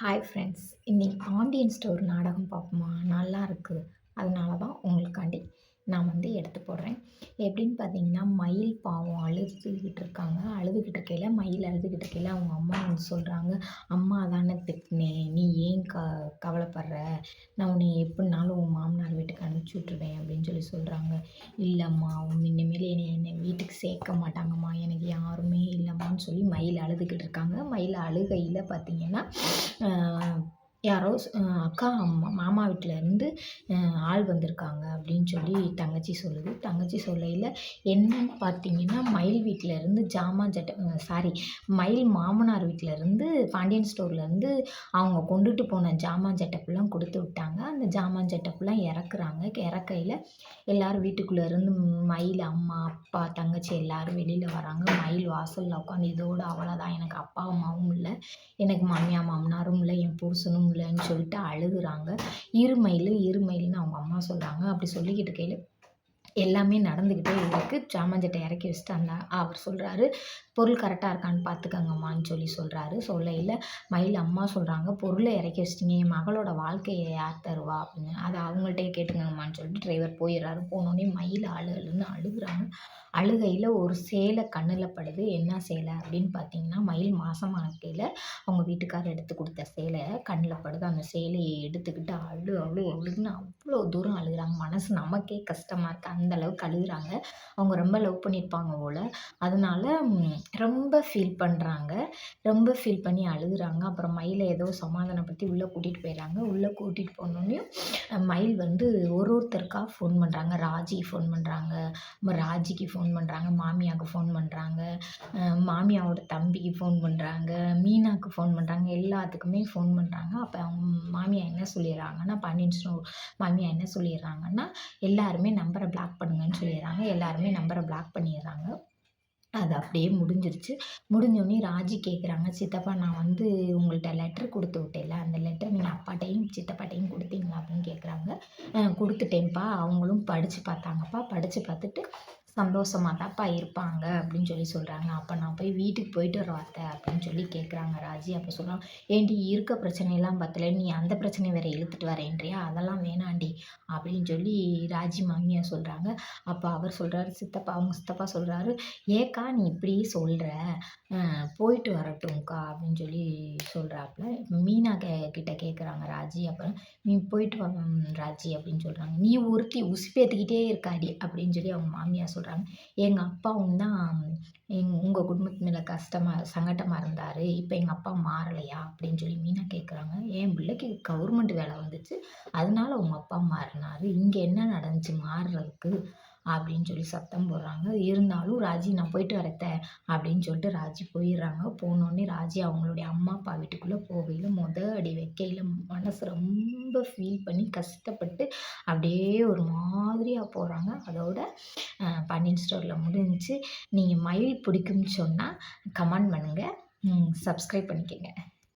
Hi friends இன்றைக்கி Pandian store நாடகம் பார்ப்போமா? நல்லா இருக்குது அதனால தான் உங்களுக்காண்டி நான் வந்து எடுத்து போடுறேன். எப்படின்னு பார்த்தீங்கன்னா மயில் பாவம் அழுதுகிட்டு இருக்காங்க. அழுதுகிட்டு இருக்கையில் மயில் அழுதுகிட்டு இருக்கையில் அவங்க அம்மா வந்து சொல்கிறாங்க அம்மா தானே திட்டினேன் நீ ஏன் க கவலைப்படுற? நான் உன்னை எப்படினாலும் உன் மாமனார் வீட்டுக்கு அனுப்பிச்சி விட்ருவேன் அப்படின்னு சொல்லி சொல்கிறாங்க இல்லைம்மா உன் இனிமேல் என்னை என்னை வீட்டுக்கு சேர்க்க மாட்டாங்கம்மா. எனக்கு யாருமே சொல்லி மயில் அழுதுகிட்டு இருக்காங்க. மயில் அழுகையில் பார்த்தீங்கன்னா யாரோ அக்கா அம்மா மாமா வீட்டிலேருந்து ஆள் வந்திருக்காங்க அப்படின்னு சொல்லி தங்கச்சி சொல்லுது. தங்கச்சி சொல்லையில் என்னன்னு பார்த்தீங்கன்னா மயில் வீட்டிலேருந்து ஜாமான் சட்டை சாரி மயில் மாமனார் வீட்டிலேருந்து பாண்டியன் ஸ்டோர்லேருந்து அவங்க கொண்டுட்டு போன ஜாமான் சட்டப்பெல்லாம் கொடுத்து விட்டாங்க. அந்த ஜாமான் சட்டப்பெல்லாம் இறக்குறாங்க. இறக்கையில் எல்லோரும் வீட்டுக்குள்ளே இருந்து மயில் அம்மா அப்பா தங்கச்சி எல்லோரும் வெளியில் வராங்க. மயில் வாசலில் உட்காந்து இதோட அவ்வளோதான் எனக்கு அப்பா அம்மாவும் இல்லை. எனக்கு மாமியார் மாமனாரும் இல்லை. என் புருஷனும் இல்லைன்னு சொல்லிட்டு அழுகுறாங்க. இருமயில் இருமயில்னு அவங்க அம்மா சொல்கிறாங்க அப்படி சொல்லிக்கிட்டு இருக்கையில் எல்லாமே நடந்துக்கிட்டே இருக்குது சாமஞ்சட்டை இறக்கி வச்சுட்டு அந்த அவர் சொல்கிறாரு பொருள் கரெக்டாக இருக்கான்னு பார்த்துக்கங்கம்மான்னு சொல்லி சொல்கிறாரு சொல்லையில் மயில் அம்மா சொல்கிறாங்க பொருளை இறக்கி வச்சிட்டிங்க என் மகளோட வாழ்க்கையை யார் தருவா? அப்படின்னு. அதை அவங்கள்ட்டே கேட்டுக்கங்கம்மான்னு சொல்லிட்டு டிரைவர் போயிடுறாரு. போனோடனே மயில் அழு அழுன்னு அழுகுறாங்க. அழுகையில் ஒரு சேலை கண்ணில் படுது. என்ன சேலை? அப்படின்னு பார்த்தீங்கன்னா மயில் மாதமாக இருக்கையில் அவங்க வீட்டுக்காரர் எடுத்து கொடுத்த சேலை கண்ணில் படுது. அந்த சேலையை எடுத்துக்கிட்டு அழு அழு அழுகுன்னு அவ்வளோ தூரம் அழுகுறாங்க. மனசு நமக்கே கஷ்டமாக இருக்குது அந்த அளவுக்கு அழுகுறாங்க அவங்க ரொம்ப லவ் பண்ணியிருப்பாங்க போல். அதனால ரொம்ப ஃபீல் பண்ணுறாங்க ரொம்ப ஃபீல் பண்ணி அழுகுறாங்க. அப்புறம் மயிலை ஏதோ சமாதானப்படுத்தி உள்ளே கூட்டிகிட்டு போயிடுறாங்க உள்ளே கூட்டிகிட்டு போனோடனே மயில் வந்து ஒரு ஒருத்தருக்காக ஃபோன் பண்ணுறாங்க ராஜிக்கு ஃபோன் பண்ணுறாங்க ராஜிக்கு ஃபோன் பண்ணுறாங்க மாமியாவுக்கு ஃபோன் பண்ணுறாங்க மாமியாவோட தம்பிக்கு ஃபோன் பண்ணுறாங்க மீனாவுக்கு ஃபோன் பண்ணுறாங்க எல்லாத்துக்குமே ஃபோன் பண்ணுறாங்க அப்போ அவங்க மாமியா என்ன சொல்லிடுறாங்கன்னா பண்ணிட்டு மாமியா என்ன சொல்லிடுறாங்கன்னா எல்லாருமே நம்பரை பிளாக் பண்ணுங்கன்னு சொல்லிடுறாங்க. எல்லாருமே நம்பரை பிளாக் பண்ணிடுறாங்க. அது அப்படியே முடிஞ்சிருச்சு. முடிஞ்சோடனே ராஜி கேட்குறாங்க சித்தப்பா நான் வந்து உங்கள்கிட்ட லெட்ரு கொடுத்து விட்டேன்ல. அந்த லெட்டர் நீங்கள் அப்பாட்டையும் சித்தப்பாட்டையும் கொடுத்தீங்களா? அப்படின்னு கேட்குறாங்க கொடுத்துட்டேன்ப்பா. அவங்களும் படித்து பார்த்தாங்கப்பா. படித்து பார்த்துட்டு சந்தோஷமாக தான்ப்பா இருப்பாங்க அப்படின்னு சொல்லி சொல்கிறாங்க அப்போ நான் போய் வீட்டுக்கு போயிட்டு வர அத்தை அப்படின்னு சொல்லி கேட்குறாங்க ராஜி. அப்போ சொல்கிறாங்க ஏண்டி இருக்க பிரச்சனையெல்லாம் பத்தல. நீ அந்த பிரச்சனையை வேறு இழுத்துட்டு வரேன்றியா? அதெல்லாம் வேணாண்டி. அப்படின்னு சொல்லி ராஜி மாமியார் சொல்கிறாங்க அப்போ அவர் சொல்கிறாரு சித்தப்பா அவங்க சித்தப்பா சொல்கிறாரு ஏக்கா நீ இப்படி சொல்கிற போயிட்டு வரட்டும்க்கா. அப்படின்னு சொல்லி சொல்கிறாப்புல மீனா கே கிட்ட கேட்குறாங்க ராஜி அப்புறம் நீ போயிட்டு வா ராஜி அப்படின்னு சொல்கிறாங்க நீ ஒருத்தி உசுப்பேற்றிக்கிட்டே இருக்காடி அப்படின்னு சொல்லி அவங்க மாமியார் சொல்கிறாங்க எங்கள் அப்பாவும் தான் எங் உங்கள் குடும்பத்து மேலே கஷ்டமாக சங்கட்டமாக இருந்தார் இப்போ எங்கள் அப்பா மாறலையா? அப்படின்னு சொல்லி மீனா கேட்குறாங்க என் பிள்ளைக்கு கவர்மெண்ட் வேலை வந்துச்சு அதனால உங்கள் அப்பா மாறினார். இங்கே என்ன நடந்துச்சு மாறுறதுக்கு? அப்படின்னு சொல்லி சத்தம் போடுறாங்க. இருந்தாலும் ராஜி நான் போயிட்டு வரத்தேன் அப்படின்னு சொல்லிட்டு ராஜி போயிடுறாங்க. போனோடனே ராஜி அவங்களுடைய அம்மா அப்பா வீட்டுக்குள்ளே போகையில் முத அடி வைக்கையில் மனசு ரொம்ப ஃபீல் பண்ணி கஷ்டப்பட்டு அப்படியே ஒரு மாதிரியாக போகிறாங்க அதோட பன்னியின் ஸ்டோரில் முடிஞ்சிச்சு. நீங்கள் மயில் பிடிக்கும்னு சொன்னால் கமெண்ட் பண்ணுங்கள் சப்ஸ்கிரைப் பண்ணிக்கோங்க.